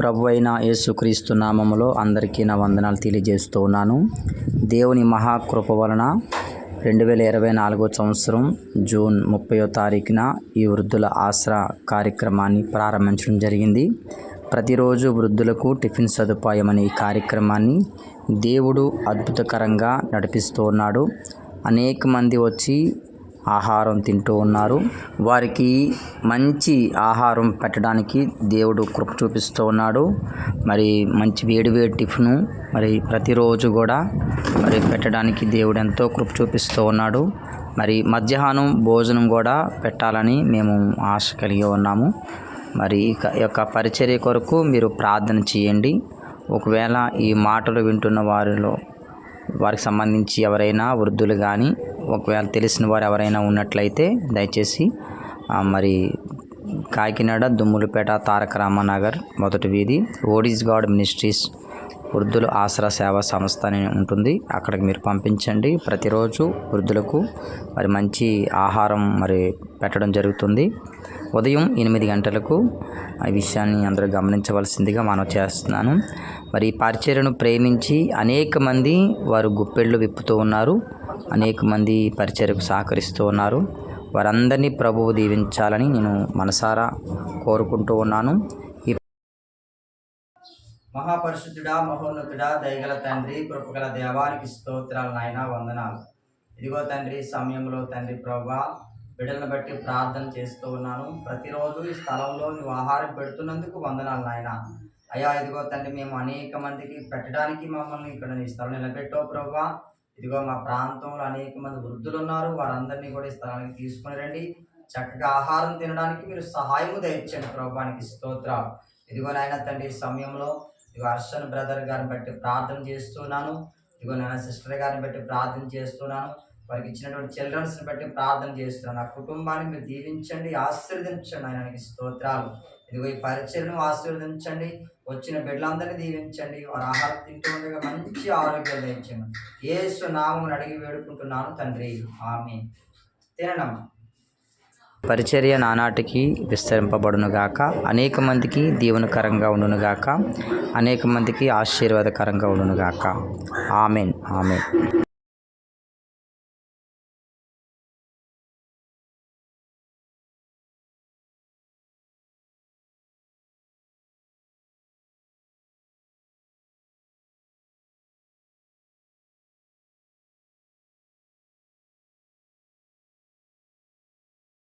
ప్రభు అయిన యేసుక్రీస్తు నామములో అందరికీ నా వందనాలు తెలియజేస్తూ ఉన్నాను. దేవుని మహాకృప వలన రెండు వేల ఇరవై నాలుగో సంవత్సరం జూన్ ముప్పయో తారీఖున ఈ వృద్ధుల ఆసరా కార్యక్రమాన్ని ప్రారంభించడం జరిగింది. ప్రతిరోజు వృద్ధులకు టిఫిన్ సదుపాయం అనే ఈ కార్యక్రమాన్ని దేవుడు అద్భుతకరంగా నడిపిస్తూ ఉన్నాడు. అనేక మంది వచ్చి ఆహారం తింటూ ఉన్నారు. వారికి మంచి ఆహారం పెట్టడానికి దేవుడు కృప చూపిస్తూ ఉన్నాడు. మరి మంచి వేడి వేడి టిఫిను మరి ప్రతిరోజు కూడా మరి పెట్టడానికి దేవుడు ఎంతో కృప చూపిస్తూ ఉన్నాడు. మరి మధ్యాహ్నం భోజనం కూడా పెట్టాలని మేము ఆశ కలిగి ఉన్నాము. మరి ఇక ఈ యొక్క పరిచర్య కొరకు మీరు ప్రార్థన చేయండి. ఒకవేళ ఈ మాటలు వింటున్న వారిలో వారికి సంబంధించి ఎవరైనా వృద్ధులు కానీ ఒకవేళ తెలిసిన వారు ఎవరైనా ఉన్నట్లయితే దయచేసి మరి కాకినాడ దుమ్ములపేట తారక రామనగర్ మొదటి వీధి ఓడిస్ గాడ్ మినిస్ట్రీస్ వృద్ధుల ఆసరా సేవా సంస్థ అని ఉంటుంది. అక్కడికి మీరు పంపించండి. ప్రతిరోజు వృద్ధులకు మరి మంచి ఆహారం మరి పెట్టడం జరుగుతుంది. ఉదయం ఎనిమిది గంటలకు ఆ విషయాన్ని అందరూ గమనించవలసిందిగా మనం చేస్తున్నాను. మరి ఈ పరిచర్యను ప్రేమించి అనేక మంది వారు గుప్పెళ్ళు విప్పుతూ ఉన్నారు. అనేక మంది పరిచర్కు సహకరిస్తూ ఉన్నారు. వారందరినీ ప్రభువు దీవించాలని నేను మనసారా కోరుకుంటూ ఉన్నాను. మహాపరిశుద్ధుడా మహోన్నతుడా దయగల తండ్రి కృపగల దేవానికి స్తోత్రాలు నాయన వందనాలు. ఇదిగో తండ్రి సమయంలో తండ్రి ప్రభా బిడ్డలను బట్టి ప్రార్థన చేస్తూ ఉన్నాను. ప్రతిరోజు ఈ స్థలంలో నువ్వు ఆహారం పెడుతున్నందుకు వందనాలు నాయన. అయ్యా ఇదిగో తండ్రి మేము అనేక మందికి పెట్టడానికి మమ్మల్ని ఇక్కడ నీ స్థలం నిలబెట్టావు ప్రభా ఇదిగో మా ప్రాంతంలో అనేక మంది వృద్ధులు ఉన్నారు. వారందరినీ కూడా ఈ స్థలానికి తీసుకుని రండి. చక్కగా ఆహారం తినడానికి మీరు సహాయము దయచండి ప్రభానికి స్తోత్రాలు. ఇదిగో నాయన తండ్రి సమయంలో ఇదిగో హర్షన్ బ్రదర్ గారిని బట్టి ప్రార్థన చేస్తున్నాను. ఇదిగో నాయన సిస్టర్ గారిని బట్టి ప్రార్థన చేస్తున్నాను. వారికి ఇచ్చినటువంటి చిల్డ్రన్స్ని బట్టి ప్రార్థన చేస్తున్నాను. నా కుటుంబాన్ని మీరు దీవించండి ఆశీర్వదించండి. ఆయనకి స్తోత్రాలు. ఇదిగో ఈ పరిచయను ఆశీర్వదించండి వచ్చిన బిడ్డలందరినీ దీవించండి వారు ఆహారం తింటూ ఉండగా మంచి ఆరోగ్యం దయించండి ఏసు నామం అడిగి వేడుకుంటున్నాను తండ్రి. ఆమె తినడమ్మా పరిచర్య నానాటికి విస్తరింపబడునుగాక అనేక మందికి దీవెనకరంగా ఉండునుగాక అనేక మందికి ఆశీర్వాదకరంగా ఉండునుగాక. ఆమెన్. ఆమెన్.